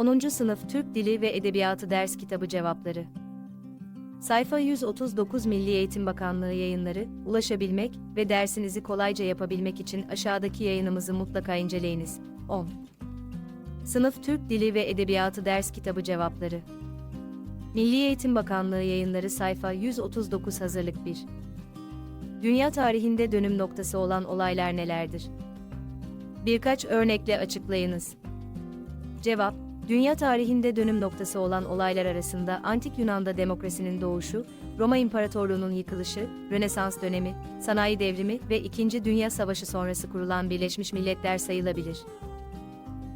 10. Sınıf Türk Dili ve Edebiyatı Ders Kitabı Cevapları Sayfa 139 Milli Eğitim Bakanlığı yayınları, ulaşabilmek ve dersinizi kolayca yapabilmek için aşağıdaki yayınımızı mutlaka inceleyiniz. 10. Sınıf Türk Dili ve Edebiyatı Ders Kitabı Cevapları Milli Eğitim Bakanlığı yayınları sayfa 139 hazırlık 1. Dünya tarihinde dönüm noktası olan olaylar nelerdir? Birkaç örnekle açıklayınız. Cevap, dünya tarihinde dönüm noktası olan olaylar arasında Antik Yunan'da demokrasinin doğuşu, Roma İmparatorluğu'nun yıkılışı, Rönesans dönemi, sanayi devrimi ve İkinci Dünya Savaşı sonrası kurulan Birleşmiş Milletler sayılabilir.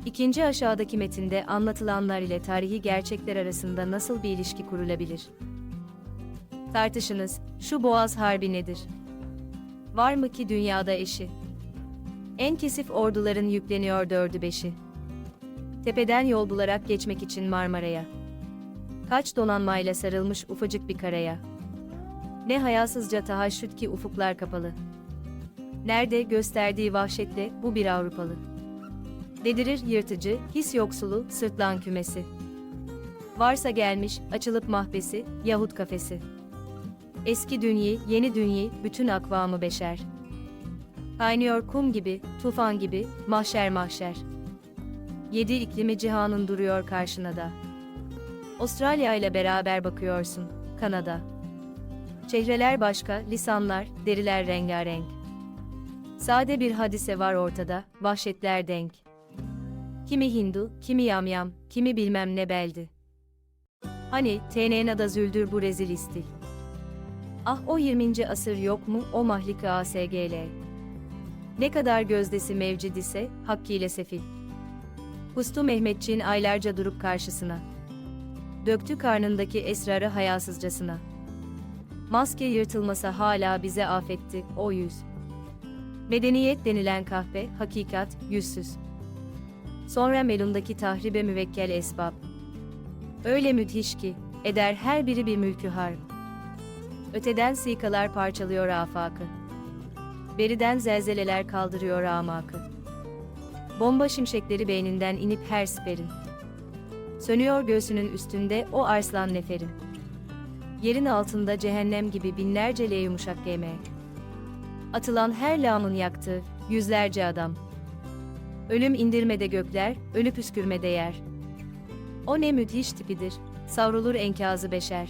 İkinci aşağıdaki metinde anlatılanlar ile tarihi gerçekler arasında nasıl bir ilişki kurulabilir? Tartışınız, şu Boğaz Harbi nedir? Var mı ki dünyada eşi? En kesif orduların yükleniyor dördü beşi. Tepeden yol bularak geçmek için Marmara'ya. Kaç donanmayla sarılmış ufacık bir karaya. Ne hayasızca tahaşüt ki ufuklar kapalı. Nerede gösterdiği vahşetle bu bir Avrupalı. Dedirir yırtıcı, his yoksulu, sırtlan kümesi. Varsa gelmiş, açılıp mahbesi, yahut kafesi. Eski dünyi, yeni dünyi, bütün akvamı beşer. Kaynıyor kum gibi, tufan gibi, mahşer mahşer. Yedi iklimi cihanın duruyor karşına da. Avustralya ile beraber bakıyorsun, Kanada. Çehreler başka, lisanlar, deriler rengarenk. Sade bir hadise var ortada, vahşetler denk. Kimi Hindu, kimi yamyam, kimi bilmem ne beldi. Hani, TNN'da züldür bu rezil istil. Ah o 20. asır yok mu o mahlika ASGL. Ne kadar gözdesi mevcid ise, hakkıyla sefil. Hustu Mehmetçiğin aylarca durup karşısına. Döktü karnındaki esrarı hayasızcasına. Maske yırtılmasa hala bize afetti, o yüz. Medeniyet denilen kahpe, hakikat, yüzsüz. Sonra melundaki tahribe müvekkel esbab. Öyle müthiş ki, eder her biri bir mülkü harp. Öteden sikalar parçalıyor afakı. Beriden zelzeleler kaldırıyor amakı. Bomba şimşekleri beyninden inip her siperin. Sönüyor göğsünün üstünde o arslan neferin. Yerin altında cehennem gibi binlerce le yumuşak yemek. Atılan her lağımın yaktığı yüzlerce adam. Ölüm indirmede gökler, ölü püskürmede yer. O ne müthiş tipidir, savrulur enkazı beşer.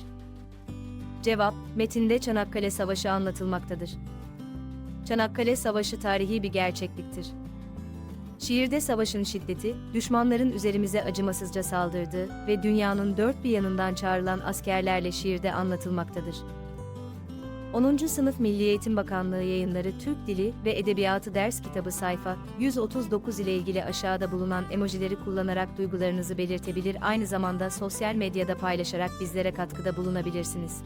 Cevap, metinde Çanakkale Savaşı anlatılmaktadır. Çanakkale Savaşı tarihi bir gerçekliktir. Şiirde savaşın şiddeti, düşmanların üzerimize acımasızca saldırdığı ve dünyanın dört bir yanından çağrılan askerlerle şiirde anlatılmaktadır. 10. Sınıf Milli Eğitim Bakanlığı yayınları Türk Dili ve Edebiyatı Ders Kitabı sayfa 139 ile ilgili aşağıda bulunan emojileri kullanarak duygularınızı belirtebilir aynı zamanda sosyal medyada paylaşarak bizlere katkıda bulunabilirsiniz.